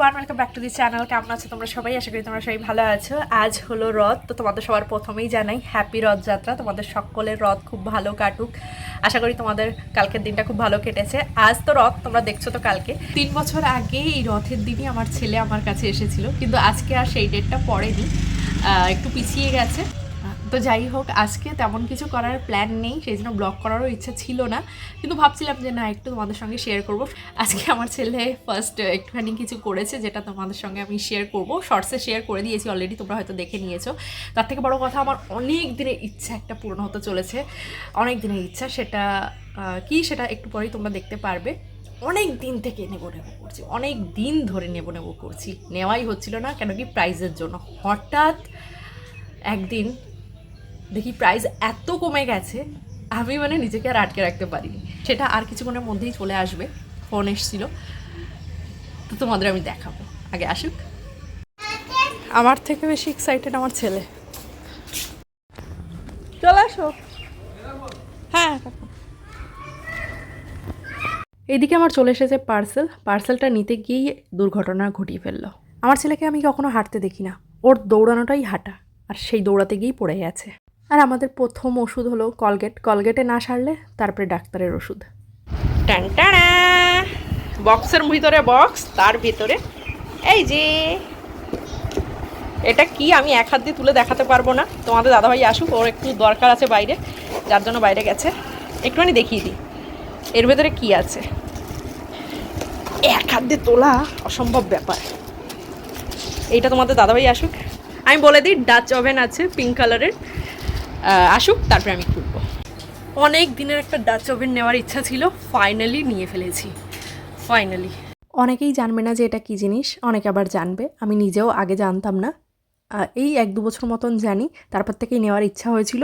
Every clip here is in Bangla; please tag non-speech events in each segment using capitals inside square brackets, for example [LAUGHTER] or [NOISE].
Everyone welcome back to the channel কেমন আছো তোমরা সবাই? আশা করি তোমরা সবাই ভালো আছো। আজ হলো রথ, তো তোমাদের সবার প্রথমেই জানাই হ্যাপি রথযাত্রা। তোমাদের সকলের রথ খুব ভালো কাটুক। আশা করি তোমাদের কালকের দিনটা খুব ভালো কেটেছে। আজ তো রথ, তোমরা দেখছ তো কালকে। তিন বছর আগে এই রথের দিনই আমার ছেলে আমার কাছে এসেছিল, কিন্তু আজকে আর সেই ডেটটা পড়েনি। একটু পিছিয়ে গেছে। তো যাই হোক, আজকে তেমন কিছু করার প্ল্যান নেই, সেই জন্য ব্লগ করারও ইচ্ছা ছিল না। কিন্তু ভাবছিলাম যে না, একটু তোমাদের সঙ্গে শেয়ার করব। আজকে আমার ছেলে ফার্স্ট একটুখানি কিছু করেছে, যেটা তোমাদের সঙ্গে আমি শেয়ার করব। শর্টসে শেয়ার করে দিয়েছি অলরেডি তোমরা হয়তো দেখে নিয়েছো। তার থেকে বড় কথা, আমার অনেক দিনের ইচ্ছা একটা পূরণ হতে চলেছে। অনেক দিনের ইচ্ছা, সেটা কি সেটা একটু পরেই তোমরা দেখতে পারবে। অনেক দিন থেকে নেব নেব করছি, অনেক দিন ধরে নেব নেব করছি। নেওয়াই হচ্ছিল না, কেন কি প্রাইজের জন্য। হঠাৎ একদিন দেখি প্রাইস এত কমে গেছে আমি মানে নিজেকে আর আটকে রাখতে পারিনি। সেটা আর কিছুক্ষণের মধ্যেই চলে আসবে ফোন এসেছিল। তো তোমাদের আমি দেখাবো। আগে আসুক। আমার থেকে বেশি এক্সাইটেড আমার ছেলে। চলে আসো। হ্যাঁ। কাকু। এইদিকে আমার চলে এসেছে পার্সেল পার্সেলটা নিতে গিয়েই দুর্ঘটনা ঘটিয়ে ফেলল। আমার ছেলেকে আমি কখনো হাঁটতে দেখি না। ওর দৌড়ানোটাই হাঁটা আর সেই দৌড়াতে গিয়েই পড়ে গেছে। আর আমাদের প্রথম ওষুধ হলো কলগেট। কলগেটে না সারলে তারপরে ডাক্তারের ওষুধ। বক্সের ভিতরে বক্স, তার ভিতরে। এই যে, এটা কি আমি এক হাত দিয়ে তুলে দেখাতে পারব না? তোমাদের দাদাভাই আসুক, ওর একটু দরকার আছে বাইরে, যার জন্য বাইরে গেছে। একটুখানি দেখিয়ে দিই, এর ভেতরে কি আছে? এক হাত দিয়ে তোলা অসম্ভব ব্যাপার। এইটা তোমাদের দাদাভাই আসুক। আমি বলে দিই ডাচ ওভেন আছে পিঙ্ক কালারের আসুক তারপরে আমি খুলবো অনেক দিনের একটা ডাচ ওভেন নেওয়ার ইচ্ছা ছিল ফাইনালি নিয়ে ফেলেছি। ফাইনালি অনেকেই জানবে না যে এটা কী জিনিস অনেকে আবার জানবে আমি নিজেও আগে জানতাম না। এই এক দু বছর মতন জানি তারপর থেকেই নেওয়ার ইচ্ছা হয়েছিল।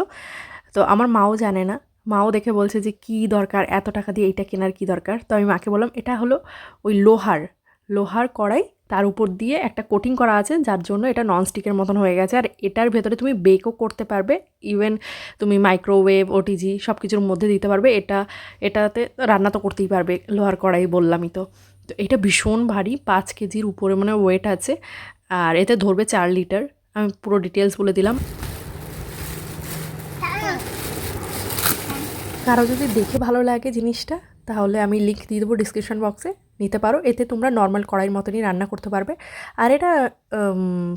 তো আমার মাও জানে না মাও দেখে বলছে যে কি দরকার এত টাকা দিয়ে এইটা কেনার কি দরকার? তো আমি মাকে বললাম এটা হলো ওই লোহার লোহার কড়াই তার উপর দিয়ে একটা কোটিং করা আছে, যার জন্য এটা ননস্টিকের মতন হয়ে গেছে। আর এটার ভেতরে তুমি বেকও করতে পারবে। ইভেন তুমি মাইক্রোওয়েভ ওটিজি সব কিছুর মধ্যে দিতে পারবে। এটা, এটাতে রান্না তো করতেই পারবে, লোহার কড়াই বললামই তো। তো এটা ভীষণ ভারী, পাঁচ কেজির উপরে মানে ওয়েট আছে। আর এতে ধরবে চার লিটার আমি পুরো ডিটেলস বলে দিলাম। কারও যদি দেখে ভালো লাগে জিনিসটা, তাহলে আমি লিঙ্ক দিয়ে দেবো ডিসক্রিপশন বক্সে নিতে পারো। এতে তোমরা নর্মাল কড়াইয়ের মতনই রান্না করতে পারবে। আর এটা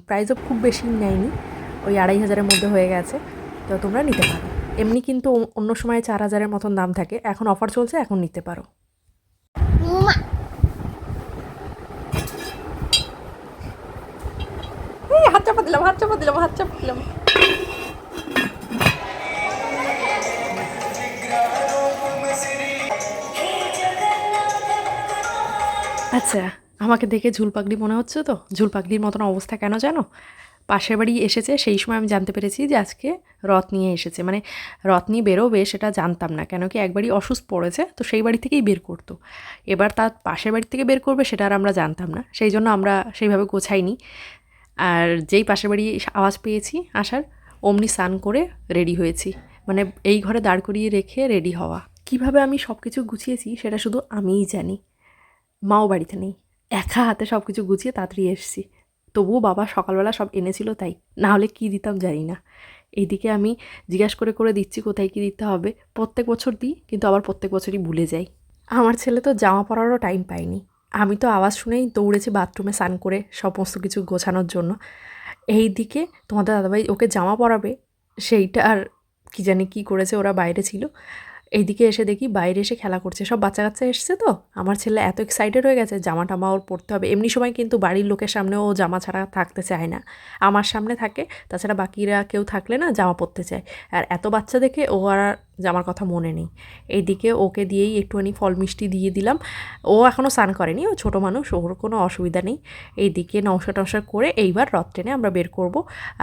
প্রাইসও খুব বেশি নেয়নি। ওই আড়াই হাজারের মধ্যে হয়ে গেছে। তো তোমরা নিতে পারো। এমনি কিন্তু অন্য সময় চার হাজারের মতন দাম থাকে। এখন অফার চলছে, এখন নিতে পারো। হাত চাপা দিলাম, হাত চাপা দিলাম, হাত চাপা দিলাম। আচ্ছা আমাকে দেখে ঝুলপাগড়ি মনে হচ্ছে তো? ঝুলপাগড়ির মতন অবস্থা কেন জানো? পাশের বাড়ি এসেছে, সেই সময় আমি জানতে পেরেছি যে আজকে রথ নিয়ে এসেছে। মানে রথ নিয়ে বেরোবে সেটা জানতাম না, কেন কি একবারই অসুস্থ পড়েছে, তো সেই বাড়ি থেকেই বের করতো। এবার তার পাশের বাড়ি থেকে বের করবে সেটা আর আমরা জানতাম না, সেই জন্য আমরা সেইভাবে গোছাইনি। আর যেই পাশের বাড়ি আওয়াজ পেয়েছি আসার, অমনি স্নান করে রেডি হয়েছি। মানে এই ঘরে দাঁড় করিয়ে রেখে রেডি হওয়া। কীভাবে আমি সব কিছু গুছিয়েছি সেটা শুধু আমিই জানি। মাও বাড়িতে নেই। একা হাতে সব কিছু গুছিয়ে তাড়াতাড়ি এসেছি। তবুও বাবা সকালবেলা সব এনেছিল তাই। না হলে কী দিতাম জানি না। এইদিকে আমি জিজ্ঞাসা করে করে দিচ্ছি কোথায় কী দিতে হবে। প্রত্যেক বছর দিই, কিন্তু আবার প্রত্যেক বছরই ভুলে যাই। আমার ছেলে তো জামা পরারও টাইম পায়নি। আমি তো আওয়াজ শুনেই দৌড়েছি বাথরুমে স্নান করে সমস্ত কিছু গোছানোর জন্য। এই দিকে তোমাদের দাদাভাই ওকে জামা পরাবে, সেইটা আর কি জানি কি করেছে, ওরা বাইরে ছিল। এইদিকে এসে দেখি বাইরে এসে খেলা করছে। সব বাচ্চা কাচ্চা এসছে তো? আমার ছেলে এত এক্সাইটেড হয়ে গেছে জামা টামা ওর পরতে হবে। এমনি সময় কিন্তু বাড়ির লোকের সামনে ও জামা ছাড়া থাকতে চায় না আমার সামনে থাকে, তাছাড়া বাকিরা কেউ থাকলে না জামা পরতে চায়। আর এত বাচ্চা দেখে ও আর জামার কথা মনে নেই। এইদিকে ওকে দিয়েই একটুখানি ফল মিষ্টি দিয়ে দিলাম। ও এখনও স্নান করেনি, ও ছোটো মানুষ, ওর কোনো অসুবিধা নেই। এইদিকে নমস্কার টমস্কার করে এইবার রথ টেনে আমরা বের করব।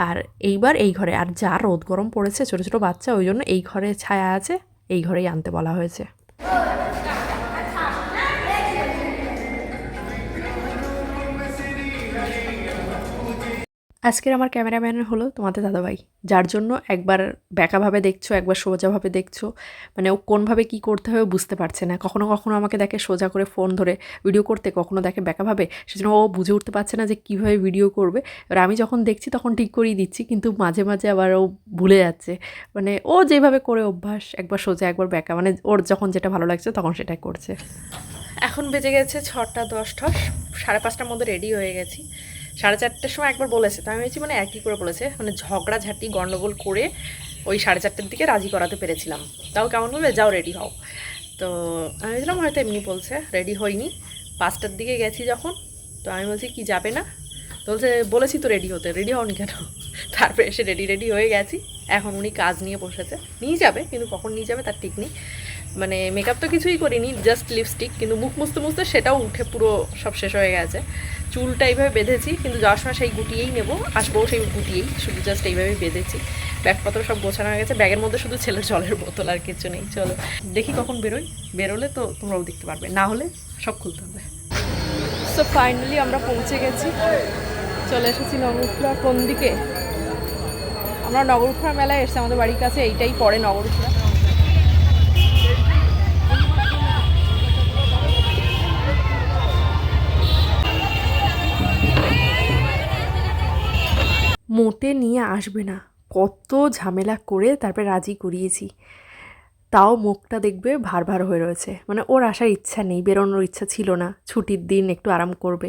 আর এইবার এই ঘরে, আর যা রোদ গরম পড়েছে, ছোটো ছোটো বাচ্চা, ওই জন্য এই ঘরে ছায়া আছে। এই ঘরেই আনতে বলা হয়েছে। আজকের আমার ক্যামেরাম্যান হলো তোমাদের দাদাভাই, যার জন্য একবার ব্যাকাভাবে দেখছ, একবার সোজাভাবে দেখছ মানে ও কোনভাবে কি করতে হবে বুঝতে পারছে না। কখনো কখনো আমাকে দেখে সোজা করে ফোন ধরে ভিডিও করতে, কখনো দেখে ব্যাকাভাবে সেজন্য ও বুঝে উঠতে পারছে না যে কীভাবে ভিডিও করবে। এবার আমি যখন দেখছি তখন ঠিক করেই দিচ্ছি, কিন্তু মাঝে মাঝে আবার ও ভুলে যাচ্ছে। মানে ও যেভাবে করে অভ্যাস, একবার সোজা, একবার ব্যাকা মানে ওর যখন যেটা ভালো লাগছে তখন সেটাই করছে। এখন বেজে গেছে ছটা দশ ঠস সাড়ে পাঁচটার মধ্যে রেডি হয়ে গেছি। সাড়ে চারটের সময় একবার বলেছে। তো আমি ভেবেছি মানে একই করে বলেছে। মানে ঝগড়া ঝাঁটি গণ্ডগোল করে ওই সাড়ে চারটের দিকে রাজি করাতে পেরেছিলাম। তাও কেমন বলে যাও রেডি হও। তো আমি ভেবেছিলাম হয়তো এমনি বলছে, রেডি হইনি। পাঁচটার দিকে গেছি যখন। তো আমি বলছি, কি যাবে না? তো বলছে, বলেছি তো রেডি হতে। রেডি হওনি কেন? [LAUGHS] তারপরে এসে রেডি রেডি হয়ে গেছি। এখন উনি কাজ নিয়ে বসেছে। নিয়ে যাবে, কিন্তু কখন নিয়ে যাবে তার ঠিক নেই। মানে মেকআপ তো কিছুই করিনি জাস্ট লিপস্টিক কিন্তু মুখ মুছতে মুছতে সেটাও উঠে পুরো সব শেষ হয়ে গেছে। চুলটা এইভাবে বেঁধেছি, কিন্তু যাওয়ার সময় সেই গুটিয়েই নেব, আসব সেই গুটিয়েই, শুধু জাস্ট এইভাবেই বেঁধেছি। ব্যাগপত্র সব গোছানো হয়ে গেছে, ব্যাগের মধ্যে শুধু ছেলের জলের বোতল আর কিছু নেই, চলো। দেখি কখন বেরোই, বেরোলে তো তোমরাও দেখতে পারবে, না হলে সব খুলতে হবে। সো ফাইনালি আমরা পৌঁছে গেছি, চলে এসেছি নগরপুরা কোন দিকে? আমরা নগরপুরা মেলায় এসেছি, আমাদের বাড়ির কাছে, এইটাই পড়ে নগরপুরা মোটে নিয়ে আসবে না। কত ঝামেলা করে তারপরে রাজি করিয়েছি। তাও মুখটা দেখবে ভার ভার হয়ে রয়েছে। মানে ওর আসার ইচ্ছা নেই, বেরোনোর ইচ্ছা ছিল না। ছুটির দিন একটু আরাম করবে।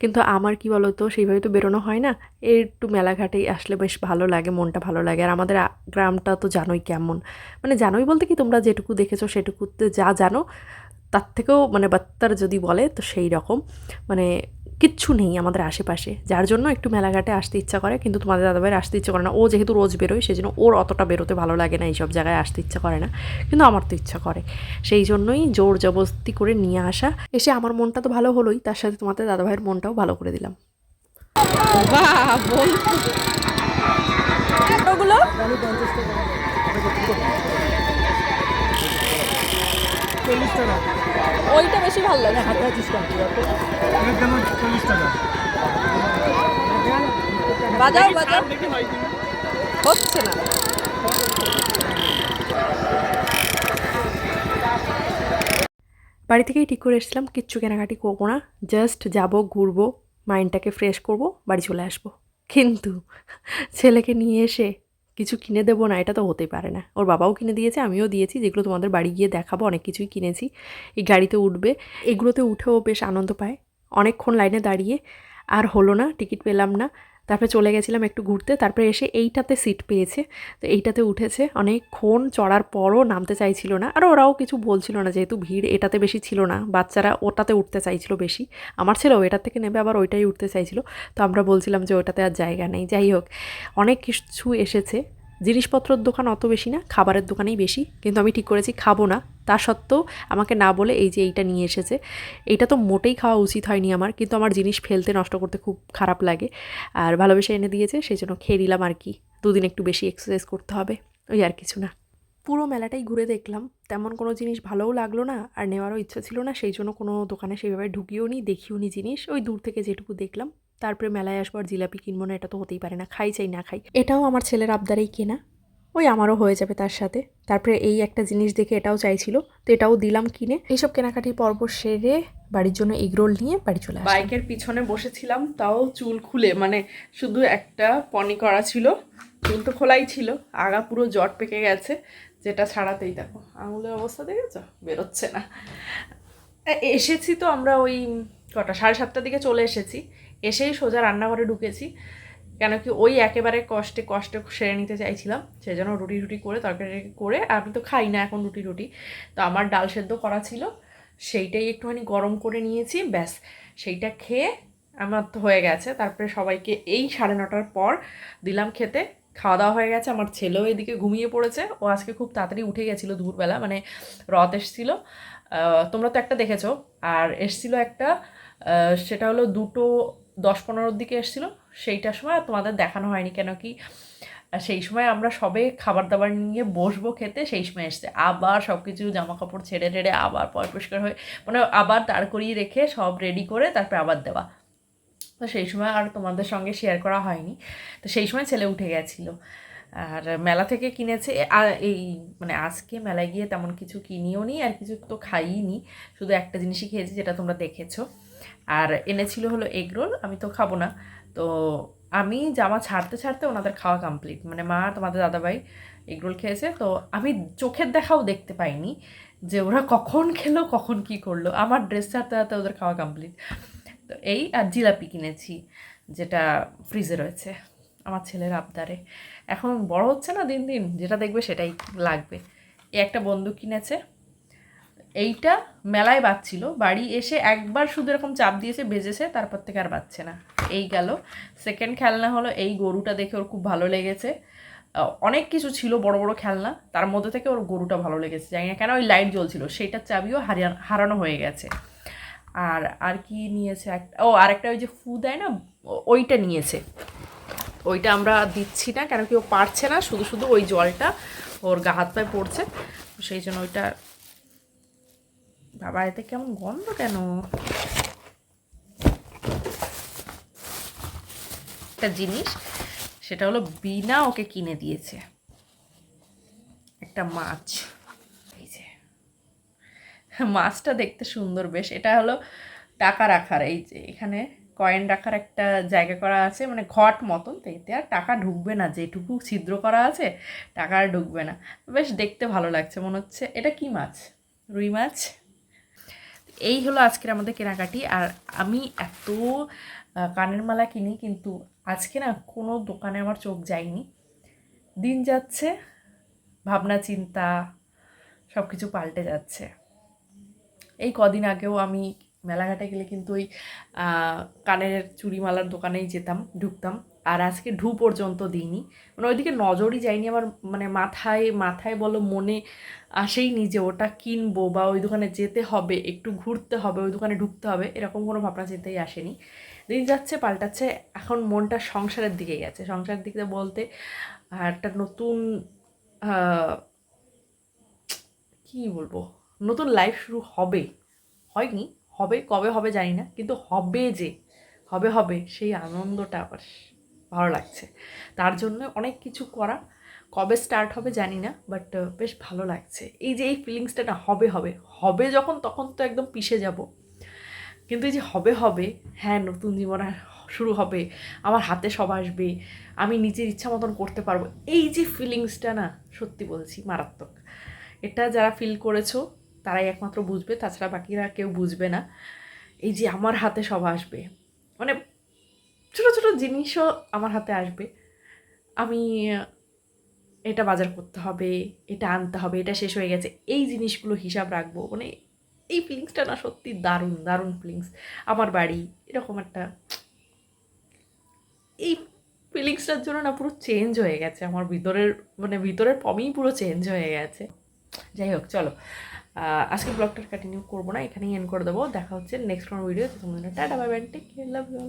কিন্তু আমার কি বলো তো সেইভাবে তো বেরোনো হয় না। একটু মেলাঘাটেই আসলে বেশ ভালো লাগে, মনটা ভালো লাগে। আর আমাদের গ্রামটা তো জানোই কেমন। মানে জানোই বলতে কি, তোমরা যেটুকু দেখেছ সেটুকুতে যা জানো, তার থেকেও মানে বাত্তার যদি বলে, তো সেই রকম। মানে কিচ্ছু নেই আমাদের আশেপাশে যার জন্য একটু মেলাঘাটে আসতে ইচ্ছা করে কিন্তু তোমাদের দাদাভাইয়ের আসতে ইচ্ছা করে না। ও যেহেতু রোজ বেরোয় সেই জন্য ওর অতটা বেরোতে ভালো লাগে না এইসব জায়গায় আসতে ইচ্ছা করে না। কিন্তু আমার তো ইচ্ছা করে। সেই জন্যই জোর জবরদস্তি করে নিয়ে আসা। এসে আমার মনটা তো ভালো হলোই তার সাথে তোমাদের দাদাভাইয়ের মনটাও ভালো করে দিলাম। ওগুলো চল্লিশ টাকা। ওইটা বেশি ভালো লাগে। দাম চল্লিশ টাকা। বাজাও বাজাও। হচ্ছে না। বাড়ি থেকেই ঠিক করে এসেছিলাম কিচ্ছু কেনাকাটি করব না। জাস্ট যাব ঘুরবো মাইন্ডটাকে ফ্রেশ করব বাড়ি চলে আসব। কিন্তু ছেলেকে নিয়ে এসে কিছু কিনে দেবো না, এটা তো হতেই পারে না। ওর বাবাও কিনে দিয়েছে, আমিও দিয়েছি, যেগুলো তোমাদের বাড়ি গিয়ে দেখাবো, অনেক কিছুই কিনেছি। এই গাড়িতে উঠবে, এগুলোতে উঠেও বেশ আনন্দ পায়। অনেকক্ষণ লাইনে দাঁড়িয়ে, আর হলো না, টিকিট পেলাম না। তারপরে চলে গেছিলাম একটু ঘুরতে, তারপরে এসে এইটাতে সিট পেয়েছে। তো এইটাতে উঠেছে। অনেকক্ষণ চড়ার পরও নামতে চাইছিল না। আর ওরাও কিছু বলছিল না, যেহেতু ভিড় এটাতে বেশি ছিল না। বাচ্চারা ওটাতে উঠতে চাইছিল বেশি। আমার ছেলেও এটার থেকে নেবে আবার ওইটাই উঠতে চাইছিল। তো আমরা বলছিলাম যে ওটাতে আর জায়গা নেই। যাই হোক, অনেক কিছু এসেছে। জিনিসপত্রের দোকান অত বেশি না, খাবারের দোকানেই বেশি। কিন্তু আমি ঠিক করেছি, খাব না। তা সত্ত্বেও আমাকে না বলে এই যে এইটা নিয়ে এসেছে, এইটা তো মোটেই খাওয়া উচিত হয়নি আমার। কিন্তু আমার জিনিস ফেলতে, নষ্ট করতে খুব খারাপ লাগে। আর ভালোবেসে এনে দিয়েছে, সেই জন্য খেয়ে নিলাম আর কি। দুদিন একটু বেশি এক্সারসাইজ করতে হবে, ওই আর কিছু না। পুরো মেলাটাই ঘুরে দেখলাম। তেমন কোনো জিনিস ভালোও লাগল না, আর নেওয়ারও ইচ্ছা ছিল না। সেই জন্য কোনো দোকানে সেইভাবে ঢুকিও নি, দেখিও নি জিনিস। ওই দূর থেকে যেটুকু দেখলাম। তারপরে মেলায় আসব আর জিলাপি কিনবো না, এটা তো হতেই পারে না, খাই চাই না খাই। এটাও আমার ছেলের আবদারেই কেনা, ওই আমারও হয়ে যাবে তার সাথে। তারপরে এই একটা জিনিস দেখে এটাও চাইছিল, তো এটাও দিলাম কিনে। এইসব কেনাকাটি পর্ব সেরে বাড়ির জন্য এগরোল নিয়ে বাড়ি চলে বাইকের পিছনে বসেছিলাম, তাও চুল খুলে মানে শুধু একটা পনি করা ছিল, চুল তো খোলাই ছিল, আগা পুরো জট পেকে গেছে, যেটা ছাড়াতেই দেখো, আঙুলের অবস্থা দেখেছ? বেরোচ্ছে না। এসেছি তো আমরা ওই কটা, সাড়ে সাতটার দিকে চলে এসেছি এসেই সোজা রান্নাঘরে ঢুকেছি, কেন কি ওই একেবারে কষ্টে কষ্টে সেরে নিতে চাইছিলাম সেই জন্য রুটি রুটি করে তরকারি করে আমি তো খাই না এখন রুটি রুটি তো আমার ডাল সেদ্ধ করা ছিল, সেইটাই একটুখানি গরম করে নিয়েছি, ব্যাস, সেইটা খেয়ে আমার তো হয়ে গেছে, তারপরে সবাইকে এই সাড়ে নটার পর দিলাম খেতে, খাওয়া দাওয়া হয়ে গেছে, আমার ছেলেও এদিকে ঘুমিয়ে পড়েছে, ও আজকে খুব তাড়াতাড়ি উঠে গেছিল দুপুরবেলা মানে রথ এসছিল তোমরা তো একটা দেখেছ, আর এসছিল একটা সেটা হলো দুটো দশ পনেরোর দিকে এসছিল, সেইটার সময় তোমাদের দেখানো হয়নি কেন কি? সেই সময় আমরা সবে খাবার দাবার নিয়ে বসবো খেতে, সেই সময় এসছে। আবার সব কিছু জামা কাপড় ছেড়ে টেড়ে আবার পয় পরিষ্কার হয়ে মানে আবার দাঁড় করিয়ে রেখে সব রেডি করে তারপরে আবার দেওয়া। তো সেই সময় আর তোমাদের সঙ্গে শেয়ার করা হয়নি। তো সেই সময় ছেলে উঠে গেছিল। আর মেলা থেকে কিনেছে এই মানে আজকে মেলায় গিয়ে তেমন কিছু কিনিও নি আর কিছু তো খাইই নি শুধু একটা জিনিসই খেয়েছি, যেটা তোমরা দেখেছ। আর এনেছিল হলো এগ রোল আমি তো খাব না। তো আমি জামা ছাড়তে ছাড়তে ওনাদের খাওয়া কমপ্লিট মানে মা তোমাদের দাদাভাই এগ রোল খেয়েছে। তো আমি চোখের দেখাও দেখতে পাইনি যে ওরা কখন খেলো, কখন কি করল। আমার ড্রেস ছাড়তে ছাড়তে ওদের খাওয়া কমপ্লিট তো এই আর জিলাপি কিনেছি, যেটা ফ্রিজে রয়েছে আমার ছেলের আবদারে। এখন বড় হচ্ছে না দিন দিন, যেটা দেখবে সেটাই লাগবে। একটা বন্ধু কিনেছে এইটা মেলায় বাজছিল। বাড়ি এসে একবার শুধু এরকম চাপ দিয়েছে, বেজেছে, তারপর থেকে আর বাজছে না। এই গেল। সেকেন্ড খেলনা হলো এই গরুটা দেখে ওর খুব ভালো লেগেছে। অনেক কিছু ছিল বড় বড় খেলনা। তার মধ্যে থেকে ওর গরুটা ভালো লেগেছে। জানি না কেন ওই লাইট জ্বলছিল। সেইটার চাবিও হারিয়া, হারানো হয়ে গেছে। আর আর কি নিয়েছে একটা ও, আর একটা ওই যে ফু দেয় না ওইটা নিয়েছে। ওইটা আমরা দিচ্ছি না, কেন কি ও পারছে না। শুধু শুধু ওই জলটা ওর গা হাত পায়ে পড়ছে। সেই জন্য ওইটা বাবা, এতে কেমন গন্ধ কেন? একটা জিনিস, সেটা হলো বিনা ওকে কিনে দিয়েছে। একটা মাছ। এই যে, মাছটা দেখতে সুন্দর বেশ। এটা হলো টাকা রাখার এই যে, এখানে কয়েন রাখার একটা জায়গা করা আছে মানে ঘট মতন, তো এতে আর টাকা ঢুকবে না। যেটুকু ছিদ্র করা আছে, টাকা আর ঢুকবে না। বেশ দেখতে ভালো লাগছে, মনে হচ্ছে। এটা কি মাছ? রুই মাছ? এই হলো আজকের আমাদের কেনাকাটি। আর আমি এত কানের মালা কিনি কিন্তু আজকে না কোনো দোকানে আমার চোখ যায়নি। দিন যাচ্ছে, ভাবনা, চিন্তা সব কিছু পাল্টে যাচ্ছে। এই কদিন আগেও আমি মেলাঘাটে গেলে কিন্তু ওই কানের চুড়িমালার দোকানেই যেতাম, ঢুকতাম। আর আজকে ঢু পর্যন্ত দিইনি। মানে ওইদিকে নজরই যায়নি, আমার মানে মাথায় মাথায় বলো মনে আসেই নি যে ওটা কিনবো বা ওই দোকানে যেতে হবে, একটু ঘুরতে হবে, ওই দোকানে ঢুকতে হবে, এরকম কোনো ভাবনা চিন্তাই আসেনি। দিন যাচ্ছে, পাল্টাচ্ছে, এখন মনটা সংসারের দিকে গেছে। সংসারের দিকে বলতে একটা নতুন কি বলব? নতুন লাইফ শুরু হবে। হয়নি, হবে, কবে হবে জানি না, কিন্তু হবে যে, হবে হবে, সেই আনন্দটা আবার ভালো লাগছে। তার জন্য অনেক কিছু করা। কবে স্টার্ট হবে জানি না বাট বেশ ভালো লাগছে। এই যে এই ফিলিংসটা না হবে হবে। হবে যখন, তখন তো একদম পিষে যাব। কিন্তু এই যে হবে হবে হ্যাঁ নতুন জীবন শুরু হবে, আমার হাতে সব আসবে, আমি নিজের ইচ্ছা মতন করতে পারব, এই যে ফিলিংসটা না, সত্যি বলছি, মারাত্মক। এটা যারা ফিল করেছ, তারাই একমাত্র বুঝবে, তাছাড়া বাকিরা কেউ বুঝবে না। এই যে আমার হাতে সব আসবে। মানে ছোটো ছোটো জিনিসও আমার হাতে আসবে। আমি এটা বাজার করতে হবে, এটা আনতে হবে, এটা শেষ হয়ে গেছে, এই জিনিসগুলো হিসাব রাখব। মানে এই ফিলিংসটা না সত্যি দারুণ দারুণ ফিলিংস আমার বাড়ি, এরকম একটা এই ফিলিংসটার জন্য না পুরো চেঞ্জ হয়ে গেছে। আমার ভিতরের মানে ভিতরের পমেই পুরো চেঞ্জ হয়ে গেছে। যাই হোক, চলো। আজকে ব্লগটা কন্টিনিউ করব না, এখানেই এন্ড করে দেবো। দেখা হচ্ছে নেক্সট কোনো ভিডিও তোমাদের tata bye bye take care love you